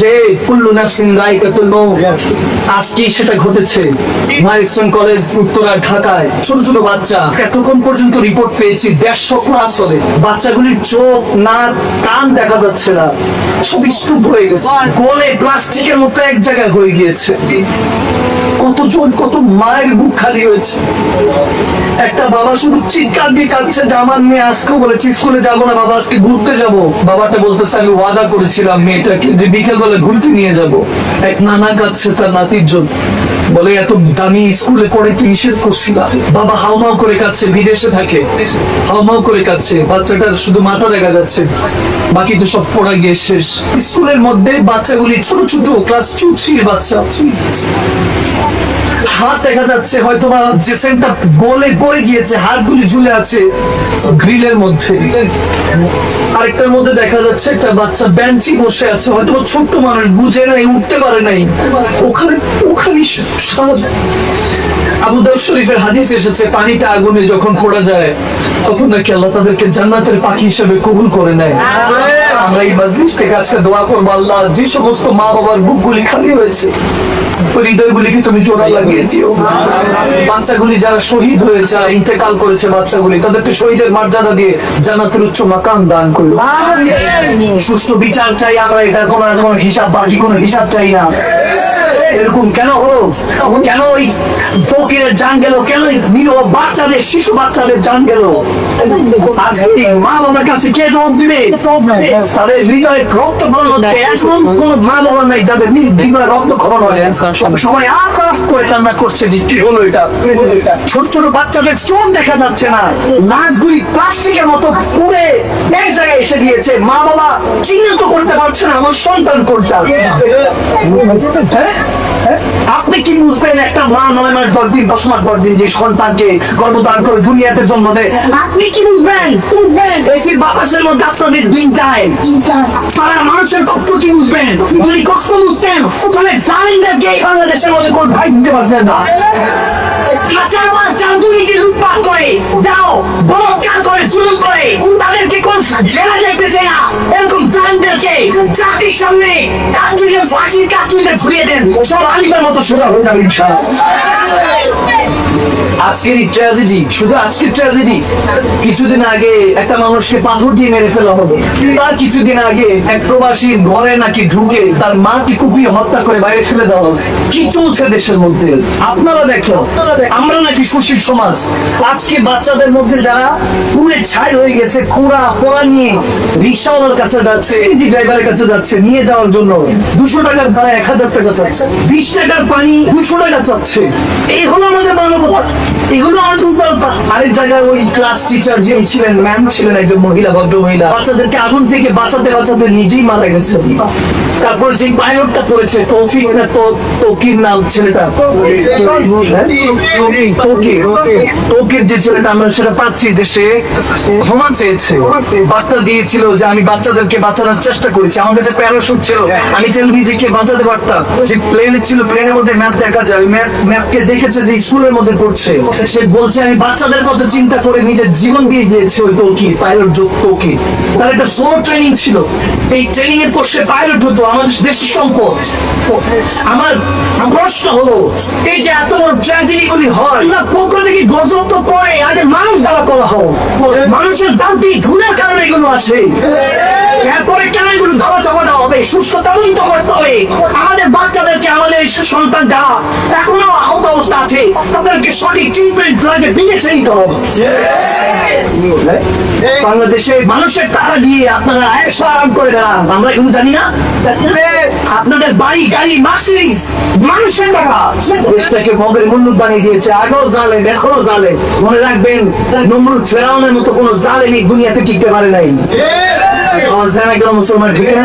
যে কুল্লু নাফসিন লাইকাতুল মউত আজকে সেটা ঘটেছে? মাইলস্টোন কলেজ, উত্তরা, ঢাকায় ছোট ছোট বাচ্চা। এতক্ষণ পর্যন্ত রিপোর্ট পেয়েছি দেড়শো ক্লাস হলে বাচ্চাগুলির চোখ, নাক, কান দেখা যাচ্ছে না। সব স্তূপ হয়ে গেছে। গোলে প্লাস্টিকের মতো এক জায়গায় হয়ে গিয়েছে। কতজন কত মায়ের বুক খালি হয়েছে। একটা বাবা শুধু চিৎকার দিয়ে কাঁদছে যে, আমার মেয়ে আজকেও বলে স্কুলে যাব না বাবা, আজকে ঘুরতে যাব। বাবাটা বলতেছে, আমি ওয়াদা করেছিলাম মেয়েটাকে যে বিকেলবেলা ঘুরতে নিয়ে যাব। এক নানা কাঁদছে তার নাতির জন্য। বলে, এত দামি স্কুলে পড়ে তুই নিষেধ না? বাবা হাউমাউ করে কাঁদছে, বিদেশে থাকে। হাউমাউ করে কাঁদছে বাচ্চাটার শুধু মাথা দেখা যাচ্ছে। বাকি তো সব পড়া গিয়ে শেষ। স্কুলের মধ্যে বাচ্চাগুলি ছোট ছোট ক্লাস টু বাচ্চা। হাত দেখা যাচ্ছে, হয়তো বা যে সেন্টার গোলে পড়ে গিয়েছে, হাতগুলি ঝুলে আছে। গ্রিলের মধ্যে। আরেকটার মধ্যে দেখা যাচ্ছে, একটা বাচ্চা বেঞ্চি বসে আছে, হয়তো বা ছোট্ট মানুষ, বুঝে নাই, উঠতে পারে নাই। ওখানে ওখানে আবু দাউদ শরীফের হাদিস এসেছে, পানিতে আগুনে যখন পড়া যায়, তখন নাকি আল্লাহ তাদেরকে জান্নাতের পাখি হিসেবে কবুল করে নেয়। আমরা এই মজলিস থেকে আজকে দোয়া করব আল্লাহ, যে সমস্ত মা বাবার বুকগুলি খালি হয়েছে হৃদয়গুলিকে তুমি জোড়া লাগিয়ে দিও। বাচ্চাগুলি যারা শহীদ হয়েছে ইন্তেকাল করেছে বাচ্চাগুলি, তাদেরকে শহীদের মর্যাদা দিয়ে জান্নাতের উচ্চ মাকাম দান করো। সুষ্ঠু বিচার চাই আমরা এটা কোনো হিসাব বাকি, কোনো হিসাব চাই না। এরকম কেন হলো কেন ওই ফকিরের জান গেল? কেন নিরহ বাচ্চাদের শিশু বাচ্চাদের জান গেল? মা বাবার কাছে কে জবাব দিবে? তাদের হৃদয়ে রক্ত খরণ হচ্ছে। এমন কোন মা বাবা নাই যাদের নিজ হৃদয়ে রক্ত খরণ হয় সবাই আফাফ করে কান্না করছে যে কি হলো এটা? ছোট ছোট বাচ্চাদের চোখ দেখা যাচ্ছে না। লাশগুলি প্লাস্টিকের মতো পুড়ে এক জায়গায় এসে গিয়েছে। মা বাবা চিহ্নিত করতে পারছে না আমার সন্তান কোনটা? হ্যাঁ? আপনি কি বুঝবেন একটা মা নয় মাস দশ দিন, দশ মাস দশ দিন যে সন্তানকে গর্ভধারণ করে দুনিয়াতে জন্ম দেয়? আপনি কি বুঝবেন? এসির বাতাসের মধ্যে আপনাদের দিন যায়। তারা মানুষের কষ্ট কি বুঝবেন? যদি কষ্ট বুঝতেন, তাহলে এই বাংলাদেশের মধ্যে কোন ভাই দিতে পারতেন না। হাজার বার চাঁদুরিকে লুটপাট করে দাও বলৎকার করে, জুলুম করে, তাদেরকে কোন জেলা না এরকম জানদেরকে সামনে সামনে কাঠুরিয়ে ফাঁসির কাঠুরিয়ে ঘুরিয়ে দেন। সব আলিমের মতো সোজা হয়ে যাবে, ইনশাআল্লাহ। আজকের ট্র্যাজেডি শুধু আজকের ট্র্যাজেডি কিছুদিন আগে একটা মানুষকে পাথর দিয়ে মেরে ফেলা হলো। তার কিছুদিন আগে এক প্রবাসী ঘরে নাকি ঢুকে তার মাকে কুপিয়ে হত্যা করে বাইরে ফেলে দেওয়া হলো কি চলছে দেশের মধ্যে? আপনারা দেখেন, আমরা নাকি সুশীল সমাজ। আজকে বাচ্চাদের মধ্যে যারা পুরে ছাই হয়ে গেছে, কুড়া, পোড়া নিয়ে রিক্সাওয়ালার কাছে যাচ্ছে ইজি ড্রাইভারের কাছে যাচ্ছে, নিয়ে যাওয়ার জন্য দুশো টাকার ভাড়া এক হাজার টাকা চাচ্ছে। বিশ টাকার পানি দুশো টাকা চাচ্ছে। এই হলো আমাদের মানবতা এগুলো আমাদের উদারতা আরেক জায়গায় ওই ক্লাস টিচার যিনি ছিলেন ম্যাম ছিলেন একজন মহিলা ভদ্র মহিলা বাচ্চাদেরকে আগুন থেকে বাঁচাতে বাঁচাতে নিজেই মারা গেছে। তারপর যে পাইলটটা করেছে, তৌফিক না তো তৌকির নাম ছেলেটা। তৌকির তৌকির যে ছেলেটা আমরা সেটা পাচ্ছি যে সে ক্ষমা চেয়েছে। বার্তা দিয়েছিল যে আমি বাচ্চাদেরকে বাঁচানোর চেষ্টা করেছি। আমার কাছে প্যারাশুট ছিল। আমি চাইলে নিজেকে বাঁচাতে পারতাম। যে প্লেনে ছিল প্লেনের মধ্যে ম্যাপ দেখা যায়। ম্যাপ ম্যাপকে দেখেছে যে স্কুলের মধ্যে করছে সে বলছে, আমি বাচ্চাদের কথা চিন্তা করে নিজের জীবন দিয়ে দিয়েছে ওই তৌকি পাইলট যোগ তৌকি তার একটা সোলো ট্রেনিং ছিল। এই ট্রেনিং এর পর সে পাইলট হতো। আমাদের দেশের সম্পদ। আমার প্রশ্ন হলো। এই যে এত বড় ট্র্যাজেডি হয় না পক্ষ থেকে গজব তো পরে আগে মানুষ দ্বারা করা হোক মানুষের দাবি ধুলের কারণে এগুলো আসে। এরপরে কেন এগুলো ধাবা চাপানো হবে? সুস্থ তদন্ত করতে হবে। আমাদের বাচ্চাদেরকে আমাদের সন্তান যারা এখনও আহত অবস্থা আছে। তাদেরকে সঠিক ট্রিটমেন্ট লাগে বিদেশে নিতে হবে। বাংলাদেশে মানুষের টাকা দিয়ে আপনারা আয়েস আরাম করে বেড়ান। আমরা এগুলো জানি না। আপনাদের বাড়ি গাড়ি মার্সিডিজ মানুষের টাকা। দেশটাকে মগের মুন্নুক বানিয়ে দিয়েছে। আগেও জালে এখনও জালে মনে রাখবেন নমরুদ ফেরাউনের মতো কোনো জালেমি দুনিয়াতে টিকতে পারে নাই। জানা একজন মুসলমান ঠিক না